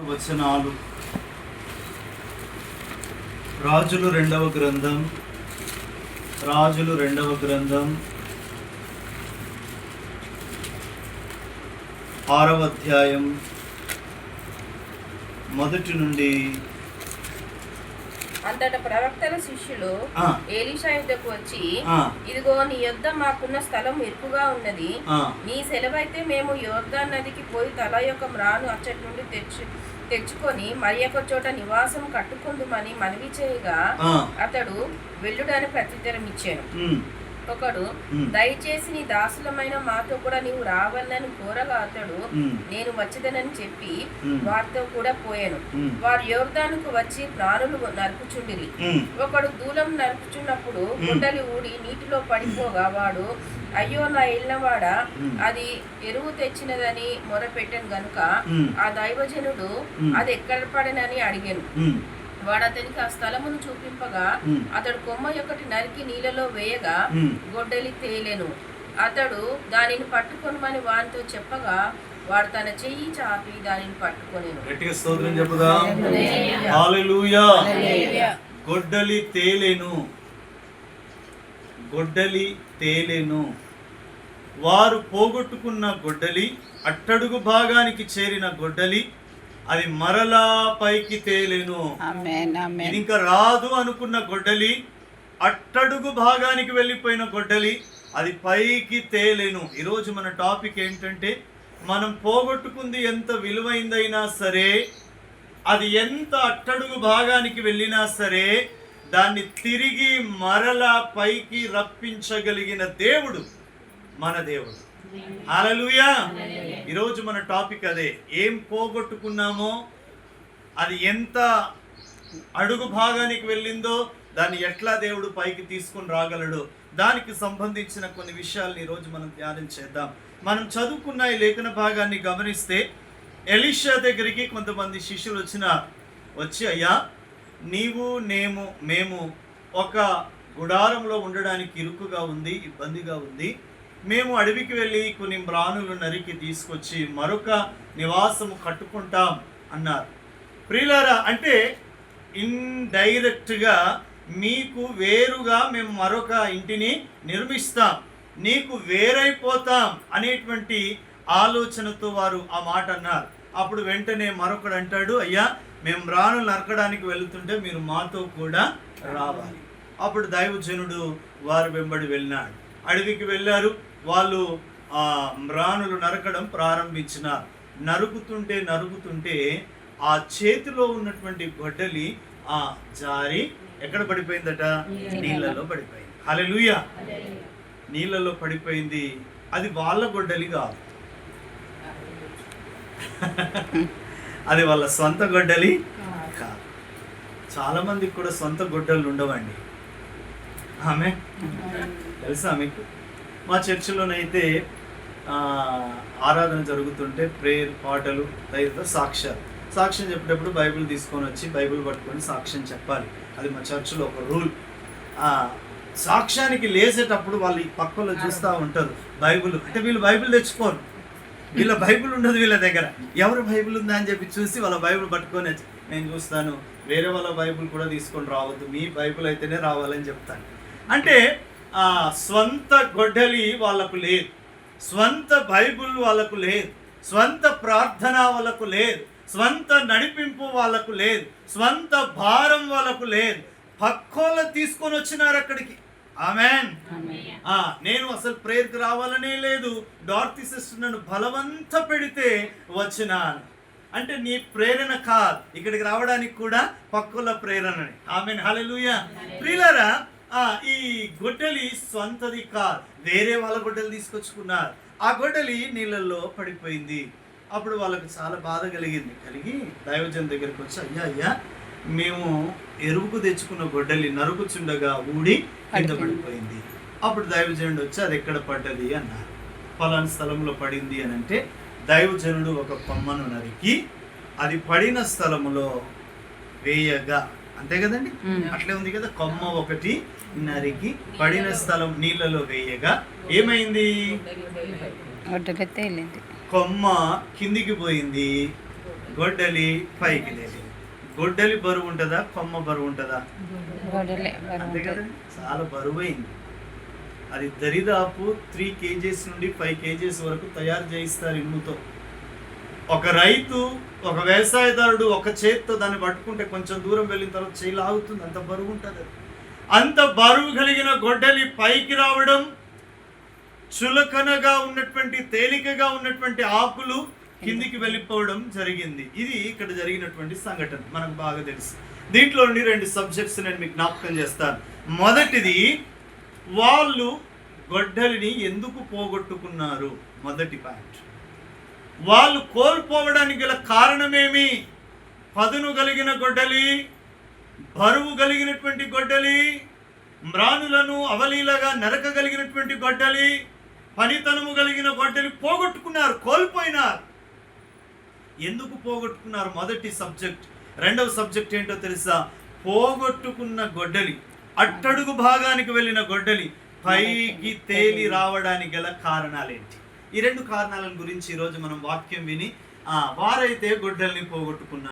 వచనాలు. రాజులు రెండవ గ్రంథం. రాజులు రెండవ గ్రంథం. ఆరవ అధ్యాయం. మొదటి నుండి అంతట ప్రవక్తల శిష్యులు ఏలీషా యుద్ధకు వచ్చి ఇదిగో నీ యొద్ద మాకున్న స్థలం ఇరుకుగా ఉన్నది. నీ సెలవైతే మేము యోర్దాన్ నదికి పోయి తల యొక్క మ్రాను అచ్చటి నుండి తెచ్చు తెచ్చుకొని మరి ఒక చోట నివాసం కట్టుకుందుమని మనవి చేయగా అతడు వెళ్ళుడని ప్రత్యుత్తరం ఇచ్చాను ఒకడు దయచేసి నీ దాసులమైన మాతో కూడా నీవు రావాలని కోరగా అతడు నేను వచ్చేదనని చెప్పి వారితో కూడా పోయాను. వారు యోర్దానుకు వచ్చి ప్రాణులు నరుకుచుండిరి. ఉమ్, ఒకడు దూలం నరుకుచున్నప్పుడు గుండెలు ఊడి నీటిలో పడిపోగా వాడు అయ్యో నా ఇళ్ళవాడ. అది ఎరువు తెచ్చినదని మొరపెట్టాను గనుక ఆ దైవజనుడు. అది ఎక్కడ పడనని అడిగాను. వాడు అతనికి ఆ స్థలమును చూపింపగా అతడు కొమ్మ ఒకటి నరికి నీళ్ళలో వేయగా. గొడ్డలి తేలెను. అతడు దానిని పట్టుకొనమని వానితో చెప్పగా వాడు తన చెయ్యి చాపి దానిని పట్టుకొనేను. గట్టిగా స్తోత్రం చెప్పుదా. హల్లెలూయా. గొడ్డలి తేలెను. గొడ్డలి తేలెను. వారు పోగొట్టుకున్న గొడ్డలి అట్టడుగు భాగానికి చేరిన గొడ్డలి అది మరలా పైకి తేలెను. ఇంకా రాదు అనుకున్న గొడ్డలి అట్టడుగు భాగానికి వెళ్ళిపోయిన గొడ్డలి అది పైకి తేలేను. ఈరోజు మన టాపిక్ ఏంటంటే మనం పోగొట్టుకుంది ఎంత విలువైందైనా సరే అది ఎంత అట్టడుగు భాగానికి వెళ్ళినా సరే దాన్ని తిరిగి మరలా పైకి రప్పించగలిగిన దేవుడు మన దేవుడు. అలలుయా ఈరోజు మన టాపిక్ అదే. ఏం పోగొట్టుకున్నామో అది ఎంత అడుగు భాగానికి వెళ్ళిందో దాన్ని ఎట్లా దేవుడు పైకి తీసుకొని రాగలడు దానికి సంబంధించిన కొన్ని విషయాలను ఈరోజు మనం ధ్యానం చేద్దాం. మనం చదువుకున్న ఈ లేఖన భాగాన్ని గమనిస్తే ఎలిషా దగ్గరికి కొంతమంది శిష్యులు వచ్చిన వచ్చి అయ్యా నీవు నేము మేము ఒక గుడారంలో ఉండడానికి ఇరుకుగా ఉంది ఇబ్బందిగా ఉంది. మేము అడవికి వెళ్ళి కొన్ని మ్రాణులు నరికి తీసుకొచ్చి మరొక నివాసము కట్టుకుంటాం అన్నారు. ప్రియులారా అంటే ఇండైరెక్ట్గా మీకు వేరుగా మేము మరొక ఇంటిని నిర్మిస్తాం నీకు వేరైపోతాం అనేటువంటి ఆలోచనతో వారు ఆ మాట అన్నారు. అప్పుడు వెంటనే మరొకడు అంటాడు అయ్యా మేము రాను నరకడానికి వెళ్తుంటే మీరు మాతో కూడా రావాలి. అప్పుడు దైవజనుడు వారు వెంబడి వెళ్ళినాడు. అడవికి వెళ్ళారు. వాళ్ళు ఆ మ్రాణులు నరకడం ప్రారంభించినారు నరుకుతుంటే నరుకుతుంటే ఆ చేతిలో ఉన్నటువంటి గొడ్డలి ఆ జారి ఎక్కడ పడిపోయిందట? నీళ్ళలో. పడిపోయింది. హల్లెలూయా. నీళ్ళలో పడిపోయింది. అది వాళ్ళ గొడ్డలి కాదు. అది వాళ్ళ సొంత గొడ్డలి కాదు. చాలా మందికి కూడా సొంత గొడ్డలు ఉండవండి. ఆమె? తెలుసా మీకు? మా చర్చిలోనైతే ఆరాధన జరుగుతుంటే ప్రేయర్ పాటలు తదితర సాక్ష్యాలు. సాక్ష్యం చెప్పేటప్పుడు బైబిల్ తీసుకొని వచ్చి బైబిల్ పట్టుకొని సాక్ష్యం చెప్పాలి. అది మా చర్చిలో ఒక రూల్. సాక్ష్యానికి లేసేటప్పుడు వాళ్ళు ఈ పక్కలో చూస్తూ ఉంటారు బైబిల్. అంటే వీళ్ళు బైబిల్ తెచ్చుకోరు. వీళ్ళ బైబిల్ ఉండదు వీళ్ళ దగ్గర. ఎవరు బైబిల్ ఉందా అని చెప్పి చూసి వాళ్ళ బైబిల్ పట్టుకొని వచ్చి నేను చూస్తాను. వేరే వాళ్ళ బైబిల్ కూడా తీసుకొని రావద్దు. మీ బైబిల్ అయితేనే రావాలని చెప్తాను. అంటే స్వంత గొడ్డలి వాళ్ళకు లేదు. స్వంత బైబిల్ వాళ్ళకు లేదు. స్వంత ప్రార్థన వాళ్ళకు లేదు. స్వంత నడిపింపు వాళ్ళకు లేదు. స్వంత భారం వాళ్ళకు లేదు. పక్కోళ్ళ తీసుకొని వచ్చినారు అక్కడికి. ఆమెన్. ఆ, నేను అసలు ప్రేయర్కి రావాలనే లేదు. డార్తి సిస్టర్ నన్ను బలవంత పెడితే వచ్చినాను. అంటే నీ ప్రేరణ కాదు. ఇక్కడికి రావడానికి కూడా పక్కుల ప్రేరణని. ఆమె హల్లెలూయా. ప్రియులారా ఈ గొడ్డలి స్వంతది కాదు. వేరే వాళ్ళ గొడ్డలి తీసుకొచ్చుకున్నారు. ఆ గొడ్డలి నీళ్ళల్లో పడిపోయింది. అప్పుడు వాళ్ళకి చాలా బాధ కలిగింది. కలిగి దైవజన్ దగ్గరికి వచ్చి అయ్యా అయ్యా మేము ఎరువుకు తెచ్చుకున్న గొడ్డలి నరుకుచుండగా ఊడి కింద పడిపోయింది. అప్పుడు దైవజనుడు వచ్చి అది ఎక్కడ పడ్డది? అన్నారు. పలానా స్థలంలో పడింది అని అంటే దైవజనుడు ఒక కొమ్మను నరికి అది పడిన స్థలములో వేయగా అంతే కదండి. అట్లే ఉంది కదా కొమ్మ ఒకటి నరికి పడిన స్థలం నీళ్ళలో వేయగా ఏమైంది? కొమ్మ కిందికి పోయింది. గొడ్డలి పైకి తేలి గొడ్డలి బరువు ఉంటుందా కొమ్మ బరువు ఉంటుందా? అంతే కదా చాలా బరువైంది. అది దరిదాపు త్రీ కేజీస్ నుండి ఫైవ్ కేజీస్ వరకు తయారు చేయిస్తారు ఇనుముతో ఒక రైతు ఒక వ్యవసాయదారుడు ఒక చేత్తో దాన్ని పట్టుకుంటే కొంచెం దూరం వెళ్ళిన తర్వాత చేయి లాగుతుంది అంత బరువు ఉంటుంది అంత బరువు కలిగిన గొడ్డలి పైకి రావడం చులకనగా ఉన్నటువంటి తేలికగా ఉన్నటువంటి ఆకులు కిందికి వెళ్ళిపోవడం జరిగింది. ఇది ఇక్కడ జరిగినటువంటి సంఘటన మనకు బాగా తెలుసు. దీంట్లో నుండి రెండు సబ్జెక్ట్స్ నేను మీకు జ్ఞాపకం చేస్తాను. మొదటిది వాళ్ళు గొడ్డలిని ఎందుకు పోగొట్టుకున్నారు? మొదటి పాయింట్. వాళ్ళు కోల్పోవడానికి గల కారణమేమి? పదును కలిగిన గొడ్డలి బరువు కలిగినటువంటి గొడ్డలి మ్రానులను అవలీలగా నరకగలిగినటువంటి గొడ్డలి పనితనము కలిగిన గొడ్డలి పోగొట్టుకున్నారు కోల్పోయినారు. ఎందుకు పోగొట్టుకున్నారు? మొదటి సబ్జెక్ట్. రెండవ సబ్జెక్ట్ ఏంటో తెలుసా? పోగొట్టుకున్న గొడ్డలి అట్టడుగు భాగానికి వెళ్ళిన గొడ్డలి పైకి తేలి రావడానికి గల కారణాలేంటి? ఈ రెండు కారణాల గురించి ఈరోజు మనం వాక్యం విని ఆ, వారైతే గొడ్డల్ని పోగొట్టుకున్నారు.